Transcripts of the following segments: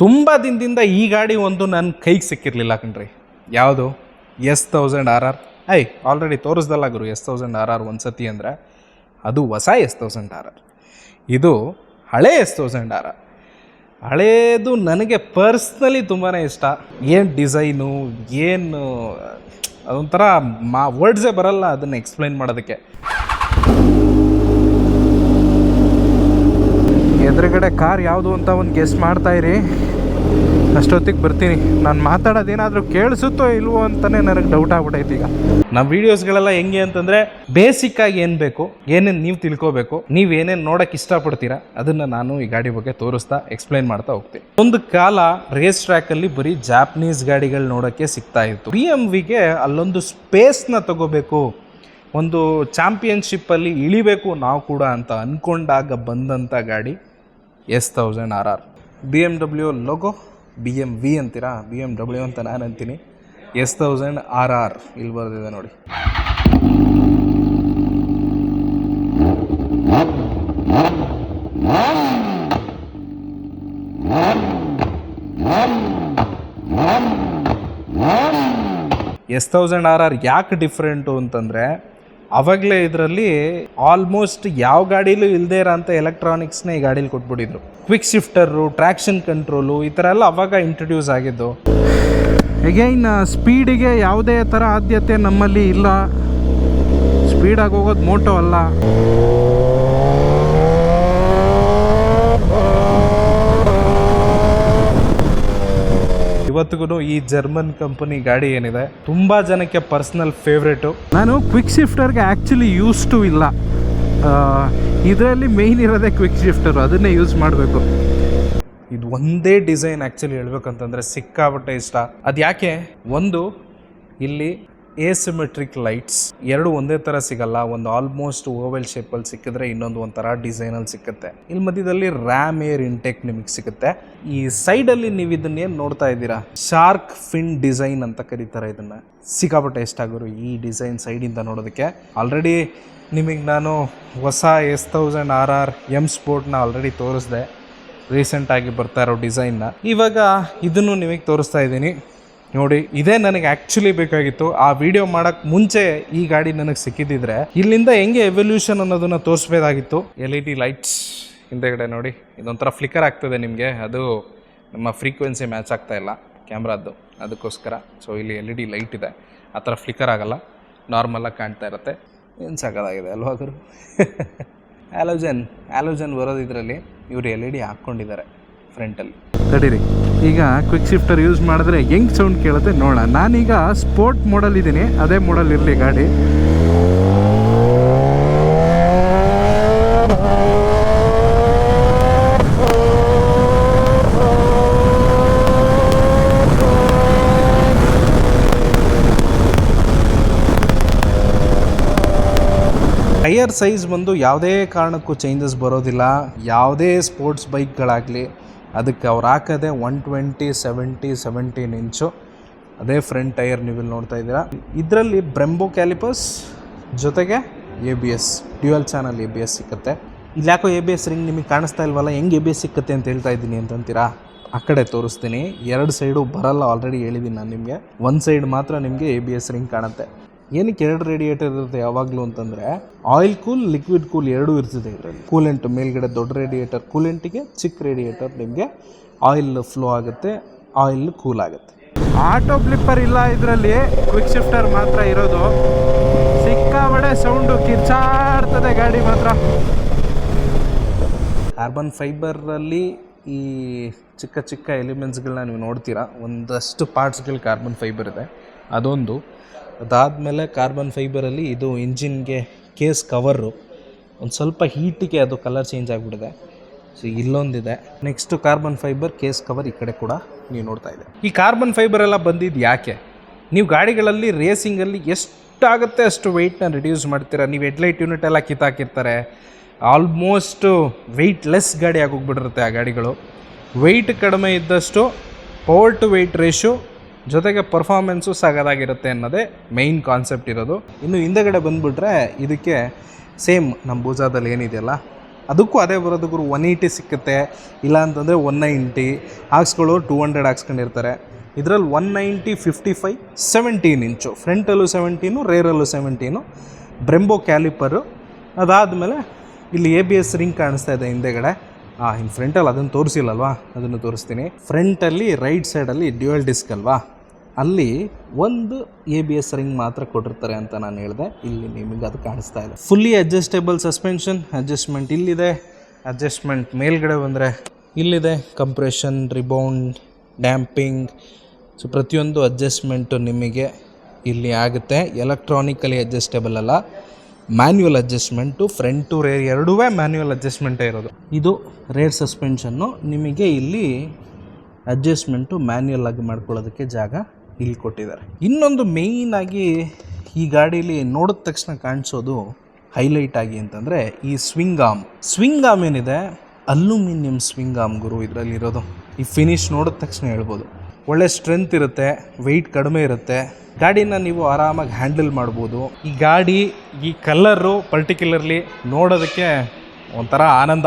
ತುಂಬ ದಿನದಿಂದ ಈ ಗಾಡಿ ಒಂದು ನನ್ನ ಕೈಗೆ ಸಿಕ್ಕಿರಲಿಲ್ಲ ಕಣ್ರಿ. ಯಾವುದು? S thousand R R. I already ತೋರಿಸ್ದಲ್ಲ ಗುರು, ಎಸ್ ತೌಸಂಡ್ ಆರ್ ಆರ್ ಒಂದು ಸತಿ ಅಂದರೆ ಅದು ಹೊಸ ಎಸ್ ತೌಸಂಡ್ ಆರ್ ಆರ್. ಇದು ಹಳೆ ಎಸ್ ತೌಸಂಡ್ ಆರ್ ಆರ್. ಹಳೇದು ನನಗೆ ಪರ್ಸ್ನಲಿ ತುಂಬಾ ಇಷ್ಟ. ಏನು ಡಿಸೈನು ಏನು, ಅದೊಂಥರ ಮಾ ವರ್ಡ್ಸೇ ಬರಲ್ಲ ಅದನ್ನು ಎಕ್ಸ್ಪ್ಲೈನ್ ಮಾಡೋದಕ್ಕೆ. ಎದುರುಗಡೆ ಕಾರ್ ಯಾವುದು ಅಂತ ಒಂದು ಗೆಸ್ ಮಾಡ್ತಾ ಇರಿ. ಅಷ್ಟೊತ್ತಿಗೆ ಬರ್ತೀನಿ. ನಾನು ಮಾತಾಡೋದೇನಾದರೂ ಕೇಳಿಸುತ್ತೋ ಇಲ್ವೋ ಅಂತಲೇ ನನಗೆ ಡೌಟ್ ಆಗ್ಬಿಟ್ಟೈತೆ ಈಗ. ನಮ್ಮ ವೀಡಿಯೋಸ್ಗಳೆಲ್ಲ ಹೆಂಗೆ ಅಂತಂದರೆ ಬೇಸಿಕ್ಕಾಗಿ ಏನು ಬೇಕು, ಏನೇನು ನೀವು ತಿಳ್ಕೋಬೇಕು, ನೀವು ಏನೇನು ನೋಡೋಕೆ ಇಷ್ಟಪಡ್ತೀರಾ, ಅದನ್ನು ನಾನು ಈ ಗಾಡಿ ಬಗ್ಗೆ ತೋರಿಸ್ತಾ ಎಕ್ಸ್ಪ್ಲೈನ್ ಮಾಡ್ತಾ ಹೋಗ್ತೀನಿ. ಒಂದು ಕಾಲ ರೇಸ್ ಟ್ರ್ಯಾಕಲ್ಲಿ ಬರೀ ಜಾಪನೀಸ್ ಗಾಡಿಗಳು ನೋಡೋಕ್ಕೆ ಸಿಗ್ತಾ ಇತ್ತು. ಬಿ ಎಂ ವಿಗೆ ಅಲ್ಲೊಂದು ಸ್ಪೇಸ್ನ ತಗೋಬೇಕು, ಒಂದು ಚಾಂಪಿಯನ್ಶಿಪ್ಪಲ್ಲಿ ಇಳಿಬೇಕು ನಾವು ಕೂಡ ಅಂತ ಅಂದ್ಕೊಂಡಾಗ ಬಂದಂಥ ಗಾಡಿ. S thousand R R. B M W logo B M V ಅಂತೀರಾ? ಬಿ ಎಂ ಡಬ್ಲ್ಯೂ ಅಂತ ನಾನು ಅಂತೀನಿ. ಎಸ್ ತೌಸಂಡ್ ಆರ್ ಆರ್ ಇಲ್ಲಿ ಬರೆದಿದೆ ನೋಡಿ. ಎಸ್ ತೌಸಂಡ್ ಆರ್ ಆರ್ ಯಾಕೆ ಡಿಫ್ರೆಂಟು ಅಂತಂದರೆ ಅವಾಗಲೇ ಇದರಲ್ಲಿ ಆಲ್ಮೋಸ್ಟ್ ಯಾವ ಗಾಡೀಲೂ ಇಲ್ಲದೇ ಇರೋಂಥ ಎಲೆಕ್ಟ್ರಾನಿಕ್ಸ್ನ ಈ ಗಾಡೀಲಿ ಕೊಟ್ಬಿಟ್ಟಿದ್ರು. ಕ್ವಿಕ್ ಶಿಫ್ಟರು ಟ್ರ್ಯಾಕ್ಷನ್ ಕಂಟ್ರೋಲು ಈ ಥರ ಎಲ್ಲ ಅವಾಗ ಇಂಟ್ರೊಡ್ಯೂಸ್ ಆಗಿದ್ದು. ಎಗೈನ್ ಸ್ಪೀಡಿಗೆ ಯಾವುದೇ ಥರ ಆದ್ಯತೆ ನಮ್ಮಲ್ಲಿ ಇಲ್ಲ. ಸ್ಪೀಡಾಗಿ ಹೋಗೋದು ಮೋಟೋ ಅಲ್ಲ. ಇವತ್ತಿಗೂ ಈ ಜರ್ಮನ್ ಕಂಪನಿ ಗಾಡಿ ಏನಿದೆ, ತುಂಬಾ ಜನಕ್ಕೆ ಪರ್ಸನಲ್ ಫೇವ್ರೇಟು ನಾನು ಕ್ವಿಕ್ ಶಿಫ್ಟರ್ಗೆ ಆ್ಯಕ್ಚುಲಿ ಯೂಸ್ ಟು ಇಲ್ಲ. ಇದರಲ್ಲಿ ಮೇಯ್ನ್ ಇರೋದೇ ಕ್ವಿಕ್ ಶಿಫ್ಟರು ಅದನ್ನೇ ಯೂಸ್ ಮಾಡಬೇಕು. ಇದು ಒಂದೇ ಡಿಸೈನ್ ಆ್ಯಕ್ಚುಲಿ ಹೇಳ್ಬೇಕಂತಂದ್ರೆ ಸಿಕ್ಕಾಪಟ್ಟೆ ಇಷ್ಟ. ಅದು ಯಾಕೆ ಒಂದು, ಇಲ್ಲಿ ಎಸಿಮೆಟ್ರಿಕ್ ಲೈಟ್ಸ್ ಎರಡು ಒಂದೇ ಥರ ಸಿಗಲ್ಲ, ಒಂದು ಆಲ್ಮೋಸ್ಟ್ ಓವೆಲ್ ಶೇಪಲ್ಲಿ ಸಿಕ್ಕಿದ್ರೆ ಇನ್ನೊಂದು ಒಂಥರ ಡಿಸೈನಲ್ಲಿ ಸಿಕ್ಕುತ್ತೆ. ಇಲ್ಲಿ ಮಧ್ಯದಲ್ಲಿ ರ್ಯಾಮ್ ಏರ್ ಇಂಟೆಕ್ ನಿಮಗೆ ಸಿಗುತ್ತೆ ಈ ಸೈಡಲ್ಲಿ ನೀವು ಇದನ್ನ ಏನು ನೋಡ್ತಾ ಇದ್ದೀರಾ? ಶಾರ್ಕ್ ಫಿನ್ ಡಿಸೈನ್ ಅಂತ ಕರೀತಾರೆ ಇದನ್ನ. ಸಿಕ್ಕಾಪಟ್ಟೆ ಎಷ್ಟಾಗೋರು ಈ ಡಿಸೈನ್ ಸೈಡಿಂದ ನೋಡೋದಕ್ಕೆ. ಆಲ್ರೆಡಿ ನಿಮಗೆ ನಾನು ಹೊಸ S thousand R R M ಸ್ಪೋರ್ಟ್ನ already ತೋರಿಸ್ದೆ. ರೀಸೆಂಟಾಗಿ ಬರ್ತಾ ಇರೋ ಡಿಸೈನ್ನ ಇವಾಗ ಇದನ್ನು ನಿಮಗೆ ತೋರಿಸ್ತಾ ಇದ್ದೀನಿ. ನೋಡಿ, ಇದೇ ನನಗೆ ಆ್ಯಕ್ಚುಲಿ ಬೇಕಾಗಿತ್ತು. ಆ ವಿಡಿಯೋ ಮಾಡೋಕ್ಕೆ ಮುಂಚೆ ಈ ಗಾಡಿ ನನಗೆ ಸಿಕ್ಕಿದ್ದಿದ್ರೆ ಇಲ್ಲಿಂದ ಹೆಂಗೆ ಎವಲ್ಯೂಷನ್ ಅನ್ನೋದನ್ನ ತೋರಿಸ್ಬೇಕಾಗಿತ್ತು. ಎಲ್ ಇ ಡಿ ಲೈಟ್ಸ್ ಹಿಂದೆಗಡೆ ನೋಡಿ, ಇದೊಂಥರ ಫ್ಲಿಕರ್ ಆಗ್ತದೆ ನಿಮಗೆ. ಅದು ನಮ್ಮ ಫ್ರೀಕ್ವೆನ್ಸಿ ಮ್ಯಾಚ್ ಆಗ್ತಾ ಇಲ್ಲ ಕ್ಯಾಮ್ರಾದ್ದು. ಅದಕ್ಕೋಸ್ಕರ ಸೊ ಇಲ್ಲಿ ಎಲ್ ಇ ಡಿ ಲೈಟ್ ಇದೆ. ಆ ಥರ ಫ್ಲಿಕರ್ ಆಗೋಲ್ಲ. ನಾರ್ಮಲಾಗಿ ಕಾಣ್ತಾ ಇರುತ್ತೆ. ಏನು ಸಾಕಾಗಿದೆ ಅಲ್ವಾ ಗುರು? ಆ್ಯಲೋಜನ್ ಆ್ಯಲೋಜನ್ ಬರೋದು ಇದರಲ್ಲಿ ಇವರು ಎಲ್ ಇ ಡಿ ಹಾಕ್ಕೊಂಡಿದ್ದಾರೆ ಫ್ರಂಟಲ್ಲಿ ತಡೀರಿ. ಈಗ ಕ್ವಿಕ್ ಶಿಫ್ಟರ್ ಯೂಸ್ ಮಾಡಿದ್ರೆ ಹೆಂಗೆ ಸೌಂಡ್ ಕೇಳುತ್ತೆ ನೋಡೋಣ. ನಾನೀಗ ಸ್ಪೋರ್ಟ್ ಮಾಡಲ್ ಇದ್ದೀನಿ. ಅದೇ ಮಾಡಲ್ ಇರಲಿ ಗಾಡಿ. ಟೈಯರ್ ಸೈಜ್ ಬಂದು ಯಾವುದೇ ಕಾರಣಕ್ಕೂ ಚೇಂಜಸ್ ಬರೋದಿಲ್ಲ. ಯಾವುದೇ ಸ್ಪೋರ್ಟ್ಸ್ ಬೈಕ್ಗಳಾಗಲಿ ಅದಕ್ಕೆ ಅವ್ರು ಹಾಕೋದೆ one twenty seventy seventeen inch ಅದೇ ಫ್ರಂಟ್ ಟೈರ್ ನೀವು ಇಲ್ಲಿ ನೋಡ್ತಾ ಇದ್ದೀರಾ. ಇದರಲ್ಲಿ ಬ್ರೆಂಬೋ ಕ್ಯಾಲಿಪಸ್ ಜೊತೆಗೆ A B S dual channel A B S ಸಿಕ್ಕತ್ತೆ. ಇಲ್ಲಿ ಯಾಕೋ ಎ ಬಿ ಎಸ್ ರಿಂಗ್ ನಿಮಗೆ ಕಾಣಿಸ್ತಾ ಇಲ್ವಲ್ಲ, ಹೆಂಗೆ ಎ ಬಿ ಎಸ್ ಸಿಕ್ಕತ್ತೆ ಅಂತ ಹೇಳ್ತಾ ಇದ್ದೀನಿ ಅಂತಂತೀರಾ? ಆ ಕಡೆ ತೋರಿಸ್ತೀನಿ. ಎರಡು ಸೈಡು ಬರಲ್ಲ ಆಲ್ರೆಡಿ ಹೇಳಿದ್ದೀನಿ ನಾನು ನಿಮಗೆ. ಒಂದು ಸೈಡ್ ಮಾತ್ರ ನಿಮಗೆ ಎ ಬಿ ಎಸ್ ರಿಂಗ್ ಕಾಣುತ್ತೆ. ಏನಕ್ಕೆ ಎರಡು ರೇಡಿಯೇಟರ್ ಇರುತ್ತೆ ಯಾವಾಗಲೂ ಅಂತಂದರೆ? ಆಯಿಲ್ ಕೂಲ್ ಲಿಕ್ವಿಡ್ ಕೂಲ್ ಎರಡೂ ಇರ್ತದೆ ಇದರಲ್ಲಿ. ಕೂಲೆಂಟ್ ಮೇಲ್ಗಡೆ ದೊಡ್ಡ ರೇಡಿಯೇಟರ್ ಕೂಲೆಂಟಿಗೆ ಚಿಕ್ಕ ರೇಡಿಯೇಟರ್ ನಿಮಗೆ ಆಯಿಲ್ ಫ್ಲೋ ಆಗುತ್ತೆ ಆಯಿಲ್ ಕೂಲ್ ಆಗುತ್ತೆ. ಆಟೋ ಫ್ಲಿಪ್ಪರ್ ಇಲ್ಲ ಇದರಲ್ಲಿ ಕ್ವಿಕ್ ಶಿಫ್ಟರ್ ಮಾತ್ರ ಇರೋದು. ಸಿಕ್ಕಾಬಡೆ ಸೌಂಡು ಕಿರ್ಚಾಡ್ತದೆ ಗಾಡಿ ಮಾತ್ರ. ಕಾರ್ಬನ್ ಫೈಬರಲ್ಲಿ ಈ ಚಿಕ್ಕ ಚಿಕ್ಕ ಎಲಿಮೆಂಟ್ಸ್ಗಳನ್ನ ನೀವು ನೋಡ್ತೀರಾ? ಒಂದಷ್ಟು ಪಾರ್ಟ್ಸ್ಗಳು ಕಾರ್ಬನ್ ಫೈಬರ್ ಇದೆ. ಅದೊಂದು. ಅದಾದಮೇಲೆ ಕಾರ್ಬನ್ ಫೈಬರಲ್ಲಿ ಇದು ಇಂಜಿನ್ಗೆ ಕೇಸ್ ಕವರು ಒಂದು ಸ್ವಲ್ಪ ಹೀಟಿಗೆ ಅದು ಕಲರ್ ಚೇಂಜ್ ಆಗಿಬಿಟ್ಟಿದೆ. So ಇಲ್ಲೊಂದಿದೆ. Next carbon fibre case cover ಈ ಕಡೆ ಕೂಡ ನೀವು ನೋಡ್ತಾ ಇದೆ ಈ ಕಾರ್ಬನ್ ಫೈಬರ್ ಎಲ್ಲ ಬಂದಿದ್ದು ಯಾಕೆ? ನೀವು ಗಾಡಿಗಳಲ್ಲಿ ರೇಸಿಂಗಲ್ಲಿ ಎಷ್ಟಾಗುತ್ತೆ ಅಷ್ಟು ವೆಯ್ಟ್ನ ರಿಡ್ಯೂಸ್ ಮಾಡ್ತೀರಾ? ನೀವು ಹೆಡ್ಲೈಟ್ ಯೂನಿಟ್ ಎಲ್ಲ ಕಿತ್ತಾಕಿರ್ತಾರೆ. ಆಲ್ಮೋಸ್ಟು ವೆಯ್ಟ್ಲೆಸ್ ಗಾಡಿ ಆಗೋಗ್ಬಿಟ್ಟಿರುತ್ತೆ ಆ ಗಾಡಿಗಳು. ವೆಯ್ಟ್ ಕಡಿಮೆ ಇದ್ದಷ್ಟು ಪವರ್ ಟು ವೆಯ್ಟ್ ರೇಷು ಜೊತೆಗೆ ಪರ್ಫಾರ್ಮೆನ್ಸು ಸಾಗದಾಗಿರುತ್ತೆ ಅನ್ನೋದೇ ಮೈನ್ ಕಾನ್ಸೆಪ್ಟ್ ಇರೋದು. ಇನ್ನು ಹಿಂದೆಗಡೆ ಬಂದುಬಿಟ್ರೆ ಇದಕ್ಕೆ ಸೇಮ್ ನಮ್ಮ ಭುಜಾದಲ್ಲಿ ಏನಿದೆಯಲ್ಲ, ಅದಕ್ಕೂ ಅದೇ ಬರೋದು ಗುರು ಒನ್ ಏಯ್ಟಿ ಸಿಕ್ಕುತ್ತೆ. ಇಲ್ಲ ಅಂತಂದರೆ ಒನ್ ನೈಂಟಿ ಹಾಕ್ಸ್ಗಳು ಟೂ ಹಂಡ್ರೆಡ್ ಹಾಕ್ಸ್ಕೊಂಡಿರ್ತಾರೆ. ಇದರಲ್ಲಿ one ninety fifty five seventeen inch ಫ್ರಂಟಲ್ಲೂ seventeen ರೇರಲ್ಲೂ ಸೆವೆಂಟೀನು ಬ್ರೆಂಬೋ ಕ್ಯಾಲಿಪರು ಅದಾದಮೇಲೆ ಇಲ್ಲಿ ಎ ಬಿ ಎಸ್ ರಿಂಗ್ ಕಾಣಿಸ್ತಾ ಇದೆ ಹಿಂದೆಗಡೆ ಹಾಂ ಇನ್ನು ಫ್ರಂಟಲ್ಲಿ ಅದನ್ನು ತೋರಿಸಿಲ್ಲಲ್ವಾ? ಅದನ್ನು ತೋರಿಸ್ತೀನಿ. ಫ್ರಂಟಲ್ಲಿ ರೈಟ್ ಸೈಡಲ್ಲಿ ಡ್ಯುಯಲ್ ಡಿಸ್ಕ್ ಅಲ್ವಾ? ಅಲ್ಲಿ ಒಂದು ಎ ಬಿ ಎಸ್ ರಿಂಗ್ ಮಾತ್ರ ಕೊಟ್ಟಿರ್ತಾರೆ ಅಂತ ನಾನು ಹೇಳಿದೆ. ಇಲ್ಲಿ ನಿಮಗೆ ಅದು ಕಾಣಿಸ್ತಾ ಇದೆ. ಫುಲ್ಲಿ ಅಡ್ಜಸ್ಟೇಬಲ್ ಸಸ್ಪೆನ್ಷನ್ ಅಡ್ಜಸ್ಟ್ಮೆಂಟ್ ಇಲ್ಲಿದೆ. ಅಡ್ಜಸ್ಟ್ಮೆಂಟ್ ಮೇಲ್ಗಡೆ ಬಂದರೆ ಇಲ್ಲಿದೆ. ಕಂಪ್ರೆಷನ್ ರಿಬೌಂಡ್ ಡ್ಯಾಂಪಿಂಗ್ ಸೊ ಪ್ರತಿಯೊಂದು ಅಡ್ಜಸ್ಟ್ಮೆಂಟು ನಿಮಗೆ ಇಲ್ಲಿ ಆಗುತ್ತೆ. ಎಲೆಕ್ಟ್ರಾನಿಕಲಿ ಅಡ್ಜಸ್ಟೇಬಲ್ ಅಲ್ಲ. Manual adjustment front to rear ಎರಡೂ ಮ್ಯಾನ್ಯುವಲ್ ಅಡ್ಜಸ್ಟ್ಮೆಂಟೇ ಇರೋದು. ಇದು ರೇರ್ ಸಸ್ಪೆನ್ಷನ್ನು ನಿಮಗೆ ಇಲ್ಲಿ ಅಡ್ಜಸ್ಟ್ಮೆಂಟು ಮ್ಯಾನ್ಯುಯಲ್ ಆಗಿ ಮಾಡ್ಕೊಳ್ಳೋದಕ್ಕೆ ಜಾಗ ಇಲ್ಲಿ ಕೊಟ್ಟಿದ್ದಾರೆ. ಇನ್ನೊಂದು ಮೇಯ್ನ್ ಆಗಿ ಈ ಗಾಡೀಲಿ ನೋಡಿದ ತಕ್ಷಣ ಕಾಣಿಸೋದು ಹೈಲೈಟ್ ಆಗಿ ಅಂತಂದರೆ ಈ ಸ್ವಿಂಗ್ ಆಮ್ ಸ್ವಿಂಗ್ ಆಮ್ ಏನಿದೆ? ಅಲ್ಯೂಮಿನಿಯಂ ಸ್ವಿಂಗ್ ಆಮ್ ಗುರು ಇದರಲ್ಲಿ ಇರೋದು. ಈ ಫಿನಿಶ್ ನೋಡಿದ ತಕ್ಷಣ ಹೇಳ್ಬೋದು. ಒಳ್ಳೆ ಸ್ಟ್ರೆಂತ್ ಇರುತ್ತೆ ವೆಯ್ಟ್ ಕಡಿಮೆ ಇರುತ್ತೆ. ಗಾಡಿನ ನೀವು ಆರಾಮಾಗಿ ಹ್ಯಾಂಡಲ್ ಮಾಡ್ಬೋದು. ಈ ಗಾಡಿ, ಈ ಕಲ್ಲರು ಪರ್ಟಿಕ್ಯುಲರ್ಲಿ ನೋಡೋದಕ್ಕೆ ಒಂಥರ ಆನಂದ.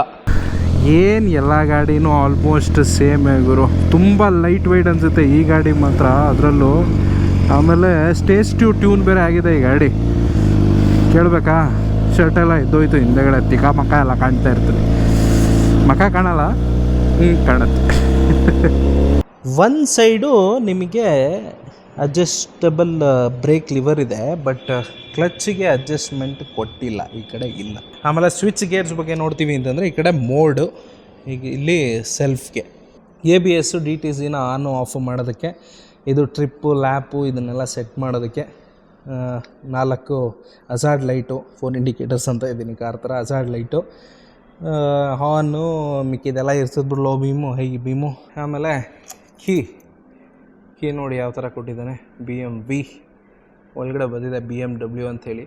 ಏನು ಎಲ್ಲ ಗಾಡಿನೂ ಆಲ್ಮೋಸ್ಟ್ ಸೇಮ್ ಗುರು. ತುಂಬ ಲೈಟ್ ವೆಯ್ಟ್ ಅನಿಸುತ್ತೆ ಈ ಗಾಡಿ ಮಾತ್ರ ಅದರಲ್ಲೂ. ಆಮೇಲೆ ಸ್ಟೇಜ್ ಟ್ಯೂ ಟ್ಯೂನ್ ಬೇರೆ ಆಗಿದೆ ಈ ಗಾಡಿ. ಕೇಳಬೇಕಾ? ಶರ್ಟ್ ಎಲ್ಲ ಇದ್ದೋಯ್ತು ಹಿಂದೆಗಡೆ ತಿಕ್ಕ ಮಕ ಎಲ್ಲ ಕಾಣ್ತಾ ಇರ್ತದೆ. ಮಕ ಕಾಣಲ್ಲ? ಹ್ಞೂ ಕಾಣುತ್ತೆ. ಒಂದು ಸೈಡು ನಿಮಗೆ ಅಡ್ಜಸ್ಟಬಲ್ ಬ್ರೇಕ್ ಲಿವರ್ ಇದೆ ಬಟ್ ಕ್ಲಚ್ಗೆ ಅಡ್ಜಸ್ಟ್ಮೆಂಟ್ ಕೊಟ್ಟಿಲ್ಲ, ಈ ಕಡೆ ಇಲ್ಲ. ಆಮೇಲೆ ಸ್ವಿಚ್ ಗೇರ್ಸ್ ಬಗ್ಗೆ ನೋಡ್ತೀವಿ ಅಂತಂದರೆ, ಈ ಕಡೆ ಮೋಡು ಈಗ ಇಲ್ಲಿ ಸೆಲ್ಫ್ಗೆ A B S D T ಸಿನ ಆನು ಆಫ್ ಮಾಡೋದಕ್ಕೆ, ಇದು ಟ್ರಿಪ್ಪು ಲ್ಯಾಪು ಇದನ್ನೆಲ್ಲ ಸೆಟ್ ಮಾಡೋದಕ್ಕೆ ನಾಲ್ಕು ಅಜಾರ್ಡ್ ಲೈಟು ಫೋನ್ ಇಂಡಿಕೇಟರ್ಸ್ ಅಂತ ಇದ್ದೀನಿ ಕಾರ್ ಥರ ಅಜಾರ್ಡ್ ಲೈಟು ಹಾನು ಮಿಕ್ಕಿದೆಲ್ಲ ಇರ್ತದೆ ಲೋ ಬೀಮು ಹೈ ಬೀಮು ಆಮೇಲೆ ಕೀ ಕೀ ನೋಡಿ ಯಾವ ಥರ ಕೊಟ್ಟಿದ್ದಾನೆ? ಬಿ ಎಂ ವಿ ಒಳಗಡೆ ಬಂದಿದೆ ಬಿ ಎಂ ಡಬ್ಲ್ಯೂ ಅಂಥೇಳಿ.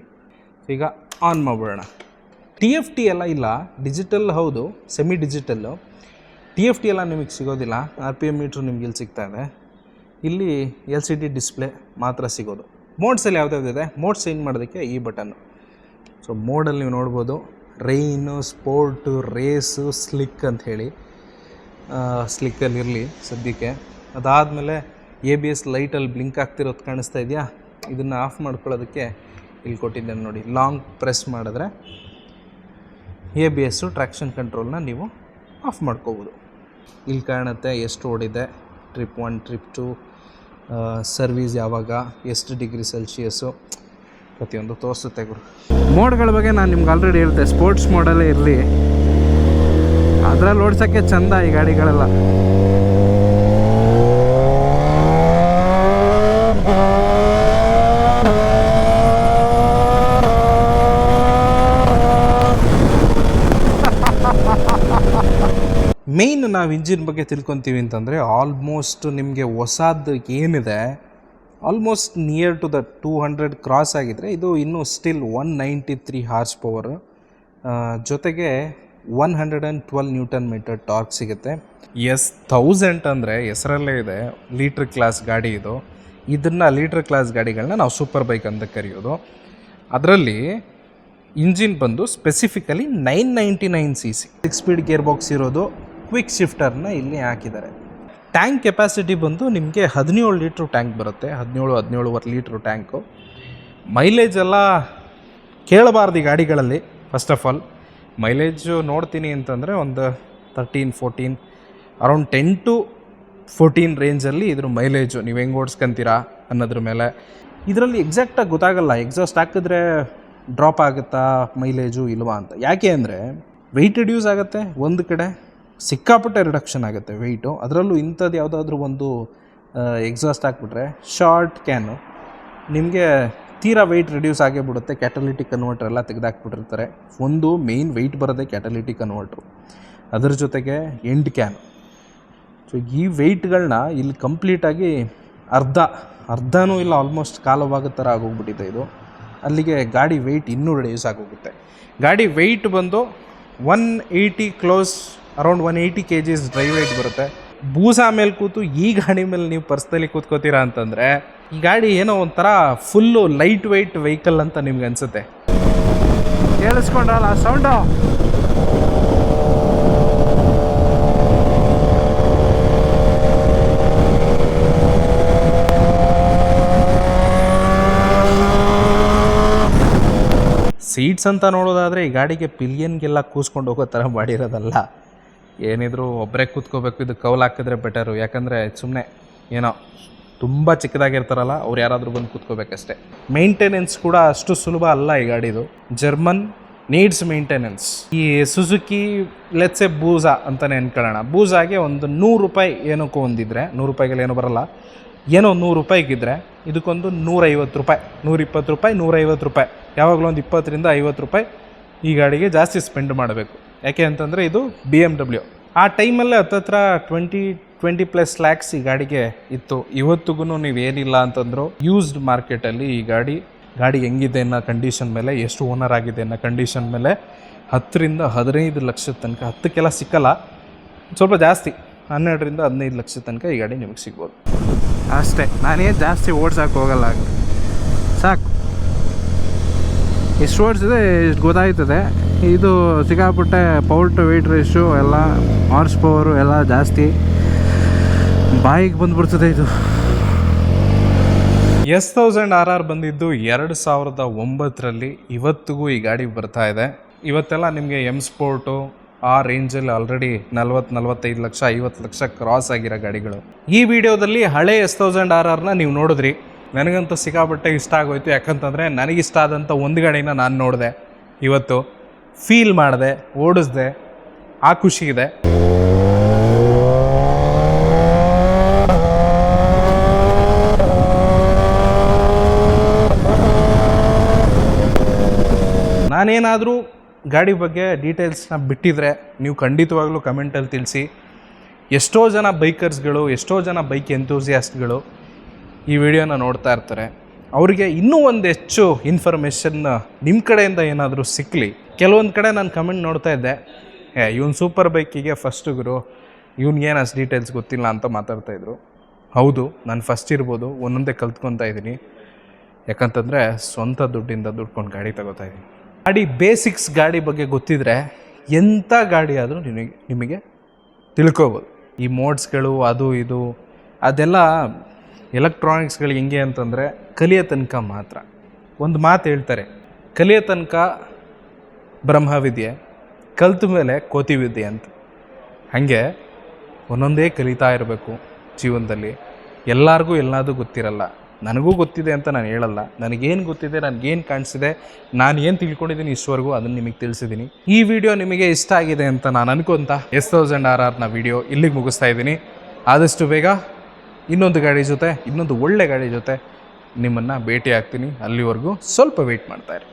ಈಗ ಆನ್ ಮಾಡ್ಬಿಡೋಣ. ಟಿ ಎಫ್ ಟಿ ಎಲ್ಲ ಇಲ್ಲ. ಡಿಜಿಟಲ್ ಹೌದು. Semi digital T F T ಎಲ್ಲ ನಿಮಗೆ ಸಿಗೋದಿಲ್ಲ. ಆರ್ ಪಿ ಎಂ ಮೀಟ್ರ್ ನಿಮ್ಗೆ ಇಲ್ಲಿ ಸಿಗ್ತಾ ಇದೆ. ಇಲ್ಲಿ ಎಲ್ ಸಿ ಡಿ ಡಿಸ್ಪ್ಲೇ ಮಾತ್ರ ಸಿಗೋದು. ಮೋಡ್ಸಲ್ಲಿ ಇದೆ? ಮೋಡ್ಸ್ ಚೇಂಜ್ ಮಾಡೋದಕ್ಕೆ ಈ ಬಟನ್ನು ಸೊ ಮೋಡಲ್ಲಿ ನೀವು ನೋಡ್ಬೋದು. ರೈನು ಸ್ಪೋರ್ಟು ರೇಸು ಸ್ಲಿಕ್ ಅಂತ ಹೇಳಿ ಸ್ಲಿಕ್ಕಲ್ಲಿ ಇರಲಿ ಸದ್ಯಕ್ಕೆ. ಅದಾದಮೇಲೆ ಎ ಬಿ ಎಸ್ ಲೈಟಲ್ಲಿ ಬ್ಲಿಂಕ್ ಆಗ್ತಿರೋದು ಕಾಣಿಸ್ತಾ ಇದೆಯಾ? ಇದನ್ನು ಆಫ್ ಮಾಡ್ಕೊಳ್ಳೋದಕ್ಕೆ ಇಲ್ಲಿ ಕೊಟ್ಟಿದ್ದೇನೆ ನೋಡಿ. ಲಾಂಗ್ ಪ್ರೆಸ್ ಮಾಡಿದ್ರೆ ಎ ಬಿ ಎಸ್ಸು ಟ್ರ್ಯಾಕ್ಷನ್ ಕಂಟ್ರೋಲ್ನ ನೀವು ಆಫ್ ಮಾಡ್ಕೋಬೋದು. ಇಲ್ಲಿ ಕಾಣುತ್ತೆ ಎಷ್ಟು ಓಡಿದೆ trip one trip two service ಯಾವಾಗ, ಎಷ್ಟು ಡಿಗ್ರಿ ಸೆಲ್ಸಿಯಸ್ಸು ಪ್ರತಿಯೊಂದು ತೋರಿಸುತ್ತೆ ಗುರು. ಮೋಡ್ಗಳ ಬಗ್ಗೆ ನಾನು ನಿಮ್ಗೆ ಆಲ್ರೆಡಿ ಹೇಳ್ತೆ. ಸ್ಪೋರ್ಟ್ಸ್ ಮೋಡಲ್ಲೇ ಇರಲಿ. ಅದರಲ್ಲಿ ಓಡಿಸೋಕ್ಕೆ ಚಂದ ಈ ಗಾಡಿಗಳೆಲ್ಲ. ಮೇಯ್ನ್ ನಾವು ಇಂಜಿನ್ ಬಗ್ಗೆ ತಿಳ್ಕೊತೀವಿ ಅಂತಂದರೆ ಆಲ್ಮೋಸ್ಟ್ ನಿಮಗೆ ಹೊಸದು ಏನಿದೆ almost near to the two hundred cross ಆಗಿದ್ರೆ ಇದು ಇನ್ನೂ still one ninety three horse power ಜೊತೆಗೆ one hundred and twelve newton metre torque ಸಿಗುತ್ತೆ. ಎಸ್ ಥೌಸಂಡ್ ಅಂದರೆ ಹೆಸರಲ್ಲೇ ಇದೆ ಲೀಟ್ರ್ ಕ್ಲಾಸ್ ಗಾಡಿ ಇದು. ಇದನ್ನು ಲೀಟ್ರ್ ಕ್ಲಾಸ್ ಗಾಡಿಗಳನ್ನ ನಾವು ಸೂಪರ್ ಬೈಕ್ ಅಂತ ಕರೆಯೋದು. ಅದರಲ್ಲಿ ಇಂಜಿನ್ ಬಂದು specifically nine ninety nine C C six speed gear box ಇರೋದು ಕ್ವಿಕ್ ಶಿಫ್ಟರ್ನ ಇಲ್ಲಿ ಹಾಕಿದ್ದಾರೆ. ಟ್ಯಾಂಕ್ ಕೆಪಾಸಿಟಿ ಬಂದು ನಿಮಗೆ ಹದಿನೇಳು ಲೀಟ್ರ್ ಟ್ಯಾಂಕ್ ಬರುತ್ತೆ. ಹದಿನೇಳು, ಹದಿನೇಳುವರೆ ಲೀಟ್ರ್ ಟ್ಯಾಂಕು ಮೈಲೇಜ್ ಎಲ್ಲ ಕೇಳಬಾರ್ದು ಈ ಗಾಡಿಗಳಲ್ಲಿ ಫಸ್ಟ್ ಆಫ್ ಆಲ್ ಮೈಲೇಜು ನೋಡ್ತೀನಿ ಅಂತಂದರೆ ಒಂದು thirteen fourteen around ten to fourteen ರೇಂಜಲ್ಲಿ ಇದ್ರ ಮೈಲೇಜು ನೀವು ಹೆಂಗೆ ಓಡಿಸ್ಕೊಂತೀರಾ ಅನ್ನೋದ್ರ ಮೇಲೆ. ಇದರಲ್ಲಿ ಎಕ್ಸಾಕ್ಟಾಗಿ ಗೊತ್ತಾಗಲ್ಲ. ಎಕ್ಸಾಸ್ಟ್ ಹಾಕಿದ್ರೆ ಡ್ರಾಪ್ ಆಗುತ್ತಾ ಮೈಲೇಜು ಇಲ್ವಾ ಅಂತ. ಯಾಕೆ ಅಂದರೆ ವೆಯ್ಟ್ ರಿಡ್ಯೂಸ್ ಆಗುತ್ತೆ ಒಂದು ಕಡೆ ಸಿಕ್ಕಾಪಟ್ಟೆ ರಿಡಕ್ಷನ್ ಆಗುತ್ತೆ ವೆಯ್ಟು ಅದರಲ್ಲೂ ಇಂಥದ್ದು ಯಾವುದಾದ್ರೂ ಒಂದು ಎಕ್ಸಾಸ್ಟ್ ಹಾಕ್ಬಿಟ್ರೆ ಶಾರ್ಟ್ ಕ್ಯಾನು ನಿಮಗೆ ತೀರಾ ವೆಯ್ಟ್ ರಿಡ್ಯೂಸ್ ಆಗೇ ಬಿಡುತ್ತೆ ಕ್ಯಾಟಲಿಟಿಕ್ ಕನ್ವರ್ಟರ್ ಎಲ್ಲ ತೆಗೆದಾಕ್ಬಿಟ್ಟಿರ್ತಾರೆ. ಒಂದು ಮೇಯ್ನ್ ವೆಯ್ಟ್ ಬರೋದೇ ಕ್ಯಾಟಲಿಟಿಕ್ ಕನ್ವರ್ಟ್ರು ಅದರ ಜೊತೆಗೆ ಎಂಡ್ ಕ್ಯಾನ್ ಸೊ ಈ ವೆಯ್ಟ್ಗಳನ್ನ ಇಲ್ಲಿ ಕಂಪ್ಲೀಟಾಗಿ ಅರ್ಧ, ಅರ್ಧನೂ ಇಲ್ಲ ಆಲ್ಮೋಸ್ಟ್ ಕಾಲವಾಗೋ ಥರ ಆಗೋಗ್ಬಿಟ್ಟಿದೆ ಇದು. ಅಲ್ಲಿಗೆ ಗಾಡಿ ವೆಯ್ಟ್ ಇನ್ನೂ ರಿಡ್ಯೂಸ್ ಆಗೋಗುತ್ತೆ. ಗಾಡಿ ವೆಯ್ಟ್ ಬಂದು one eighty close around one eighty kgs dry weight ಬರುತ್ತೆ. ಬೂಸಾ ಮೇಲೆ ಕೂತು ಈ ಗಾಡಿ ಮೇಲೆ ನೀವು ಪರ್ಸ್ನಲಿ ಕೂತ್ಕೋತೀರಾ ಅಂತಂದರೆ, ಈ ಗಾಡಿ ಏನೋ ಒಂಥರ ಫುಲ್ಲು ಲೈಟ್ ವೆಯ್ಟ್ ವೆಹಿಕಲ್ ಅಂತ ನಿಮ್ಗೆ ಅನಿಸುತ್ತೆ. ಕೇಳಿಸ್ಕೊಂಡ್ರಲ್ಲ ಸೌಂಡು ಸೀಟ್ಸ್ ಅಂತ ನೋಡೋದಾದರೆ ಈ ಗಾಡಿಗೆ ಪಿಲಿಯನ್ಗೆಲ್ಲ ಕೂಸ್ಕೊಂಡು ಹೋಗೋ ಥರ ಮಾಡಿರೋದಲ್ಲ. ಏನಿದ್ರು ಒಬ್ಬರೇ ಕೂತ್ಕೋಬೇಕು, ಇದು ಕೌಲ್ ಹಾಕಿದ್ರೆ ಬೆಟರು ಯಾಕಂದರೆ ಸುಮ್ಮನೆ ಏನೋ ತುಂಬ ಚಿಕ್ಕದಾಗಿರ್ತಾರಲ್ಲ, ಅವ್ರು ಯಾರಾದರೂ ಬಂದು ಕೂತ್ಕೋಬೇಕಷ್ಟೇ. ಮೇಂಟೆನೆನ್ಸ್ ಕೂಡ ಅಷ್ಟು ಸುಲಭ ಅಲ್ಲ ಈ ಗಾಡಿದು. ಜರ್ಮನ್ ನೀಡ್ಸ್ ಮೇಂಟೆನೆನ್ಸ್ ಈ ಸುಜುಕಿ ಲೆಟ್ಸೆ ಬೂಸಾ ಅಂತಲೇ ಅನ್ಕೊಳ್ಳೋಣ. ಬೂಸಾಗೆ ಒಂದು ನೂರು ರೂಪಾಯಿ ಏನಕ್ಕೂ ಒಂದಿದ್ರೆ, ನೂರು ರೂಪಾಯಿಗೆಲ್ಲ ಏನೂ ಬರಲ್ಲ. ಏನೋ ನೂರು ರೂಪಾಯಿಗಿದ್ರೆ ಇದಕ್ಕೊಂದು ನೂರೈವತ್ತು ರೂಪಾಯಿ, ನೂರಿಪ್ಪತ್ತು ರೂಪಾಯಿ, ನೂರೈವತ್ತು ರೂಪಾಯಿ. ಯಾವಾಗಲೂ ಒಂದು ಇಪ್ಪತ್ತರಿಂದ ಐವತ್ತು ರೂಪಾಯಿ ಈ ಗಾಡಿಗೆ ಜಾಸ್ತಿ ಸ್ಪೆಂಡ್ ಮಾಡಬೇಕು. ಯಾಕೆ ಅಂತಂದರೆ ಇದು ಬಿ ಎಂ ಡಬ್ಲ್ಯೂ ಆ ಟೈಮಲ್ಲೇ ಹತ್ತತ್ರ ಟ್ವೆಂಟಿ ಟ್ವೆಂಟಿ ಪ್ಲಸ್ ಲ್ಯಾಕ್ಸ್ ಈ ಗಾಡಿಗೆ ಇತ್ತು. ಇವತ್ತಿಗೂ ನೀವು ಏನಿಲ್ಲ ಅಂತಂದ್ರು ಯೂಸ್ಡ್ ಮಾರ್ಕೆಟಲ್ಲಿ ಈ ಗಾಡಿ ಗಾಡಿ ಹೆಂಗಿದೆ ಅನ್ನೋ ಕಂಡೀಷನ್ ಮೇಲೆ, ಎಷ್ಟು ಓನರ್ ಆಗಿದೆ ಅನ್ನೋ ಕಂಡೀಷನ್ ಮೇಲೆ ಹತ್ತರಿಂದ ಹದಿನೈದು ಲಕ್ಷದ ತನಕ, ಹತ್ತಕ್ಕೆಲ್ಲ ಸಿಕ್ಕಲ್ಲ. ಸ್ವಲ್ಪ ಜಾಸ್ತಿ, ಹನ್ನೆರಡರಿಂದ ಹದಿನೈದು ಲಕ್ಷದ ತನಕ ಈ ಗಾಡಿ ನಿಮಗೆ ಸಿಗ್ಬೋದು. ಅಷ್ಟೇ ನಾನೇನು ಜಾಸ್ತಿ ಓಡ್ಸಕ್ಕೆ ಹೋಗಲ್ಲ ಸಾಕು. ಎಷ್ಟು ಓಡಿಸಿದೆ ಎಷ್ಟು ಗೊತ್ತಾಯ್ತದೆ. ಇದು ಸಿಕ್ಕಾಪಟ್ಟೆ ಪವರ್ ಟು ವೆಯ್ಟ್ ರೇಷು ಎಲ್ಲ ಹಾರ್ಸ್ ಪವರು ಎಲ್ಲ ಜಾಸ್ತಿ. ಬಾಯಿಗೆ ಬಂದುಬಿಡ್ತದೆ ಇದು. ಎಸ್ ತೌಸಂಡ್ ಆರ್ ಆರ್ ಬಂದಿದ್ದು ಎರಡು ಸಾವಿರದ ಒಂಬತ್ತರಲ್ಲಿ ಇವತ್ತಿಗೂ ಈ ಗಾಡಿ ಬರ್ತಾ ಇದೆ. ಇವತ್ತೆಲ್ಲ ನಿಮಗೆ ಎಂ ಸ್ಪೋರ್ಟು ಆ ರೇಂಜಲ್ಲಿ ಆಲ್ರೆಡಿ ನಲ್ವತ್ತು, ನಲ್ವತ್ತೈದು ಲಕ್ಷ, ಐವತ್ತು ಲಕ್ಷ ಕ್ರಾಸ್ ಆಗಿರೋ ಗಾಡಿಗಳು. ಈ ವಿಡಿಯೋದಲ್ಲಿ ಹಳೆ ಎಸ್ ತೌಸಂಡ್ ಆರ್ ಆರ್ನ ನೀವು ನೋಡಿದ್ರಿ. ನನಗಂತೂ ಸಿಕ್ಕಾಪಟ್ಟೆ ಇಷ್ಟ ಆಗೋಯ್ತು. ಯಾಕಂತಂದರೆ ನನಗಿಷ್ಟ ಆದಂಥ ಒಂದು ಗಾಡಿನ ನಾನು ನೋಡಿದೆ. ಇವತ್ತು ಫೀಲ್ ಮಾಡಿದೆ, ಓಡಿಸ್ದೆ, ಆ ಖುಷಿ ಇದೆ ನಾನೇನಾದರೂ ಗಾಡಿ ಬಗ್ಗೆ ಡೀಟೇಲ್ಸ್ನ ಬಿಟ್ಟಿದ್ರೆ ನೀವು ಖಂಡಿತವಾಗ್ಲೂ ಕಮೆಂಟಲ್ಲಿ ತಿಳಿಸಿ. ಎಷ್ಟೋ ಜನ ಬೈಕರ್ಸ್ಗಳು, ಎಷ್ಟೋ ಜನ ಬೈಕ್ ಎಂತೂಸಿಯಾಸ್ಟ್ಗಳು ಈ ವಿಡಿಯೋನ ನೋಡ್ತಾ ಇರ್ತಾರೆ. ಅವರಿಗೆ ಇನ್ನೂ ಒಂದು ಹೆಚ್ಚು ಇನ್ಫಾರ್ಮೇಷನ್ ನಿಮ್ಮ ಕಡೆಯಿಂದ ಏನಾದರೂ ಸಿಕ್ಕಲಿ ಕೆಲವೊಂದು ಕಡೆ ನಾನು ಕಮೆಂಟ್ ನೋಡ್ತಾ ಇದ್ದೆ. ಏ, ಇವ್ನು ಸೂಪರ್ ಬೈಕಿಗೆ ಫಸ್ಟ್ ಗುರು ಇವ್ನಿಗೇನು ಅಷ್ಟು ಡೀಟೇಲ್ಸ್ ಗೊತ್ತಿಲ್ಲ ಅಂತ ಮಾತಾಡ್ತಾಯಿದ್ರು ಹೌದು, ನಾನು ಫಸ್ಟ್ ಇರ್ಬೋದು, ಒಂದೊಂದೇ ಕಲ್ತ್ಕೊತಾ ಇದ್ದೀನಿ ಯಾಕಂತಂದರೆ ಸ್ವಂತ ದುಡ್ಡಿಂದ ದುಡ್ಕೊಂಡು ಗಾಡಿ ತಗೋತಾ ಇದ್ದೀನಿ ಗಾಡಿ ಬೇಸಿಕ್ಸ್ ಗಾಡಿ ಬಗ್ಗೆ ಗೊತ್ತಿದ್ರೆ ಎಂಥ ಗಾಡಿ ಆದರೂ ನಿಮಗೆ ನಿಮಗೆ ತಿಳ್ಕೊಬೋದು. ಈ ಮೋಡ್ಸ್ಗಳು ಅದು ಇದು, ಅದೆಲ್ಲ ಎಲೆಕ್ಟ್ರಾನಿಕ್ಸ್ಗಳು ಹೆಂಗೆ ಅಂತಂದರೆ ಕಲಿಯೋ ತನಕ ಮಾತ್ರ. ಒಂದು ಮಾತು ಹೇಳ್ತಾರೆ, ಕಲಿಯೋ ತನಕ ಬ್ರಹ್ಮವಿದ್ಯೆ, ಕಲ್ತ ಮೇಲೆ ಕೋತಿ ವಿದ್ಯೆ ಅಂತ. ಹಾಗೆ ಒಂದೊಂದೇ ಕಲಿತಾ ಇರಬೇಕು ಜೀವನದಲ್ಲಿ. ಎಲ್ಲರಿಗೂ ಎಲ್ಲದೂ ಗೊತ್ತಿರಲ್ಲ. ನನಗೂ ಗೊತ್ತಿದೆ ಅಂತ ನಾನು ಹೇಳಲ್ಲ. ನನಗೇನು ಗೊತ್ತಿದೆ, ನನಗೇನು ಕಾಣಿಸಿದೆ, ನಾನು ಏನು ತಿಳ್ಕೊಂಡಿದ್ದೀನಿ ಇಷ್ಟವರೆಗೂ ಅದನ್ನು ನಿಮಗೆ ತಿಳಿಸಿದ್ದೀನಿ. ಈ ವಿಡಿಯೋ ನಿಮಗೆ ಇಷ್ಟ ಆಗಿದೆ ಅಂತ ನಾನು ಅನ್ಕೊಂತ ಎಸ್ ತೌಸಂಡ್ ಆರ್ ಆರ್ನ ವಿಡಿಯೋ ಇಲ್ಲಿಗೆ ಮುಗಿಸ್ತಾ ಇದ್ದೀನಿ. ಆದಷ್ಟು ಬೇಗ ಇನ್ನೊಂದು ಗಾಡಿ ಜೊತೆ, ಇನ್ನೊಂದು ಒಳ್ಳೆ ಗಾಡಿ ಜೊತೆ ನಿಮ್ಮನ್ನು ಭೇಟಿ ಆಗ್ತೀನಿ ಅಲ್ಲಿವರೆಗೂ ಸ್ವಲ್ಪ ವೆಯ್ಟ್ ಮಾಡ್ತಾ ಇರಿ.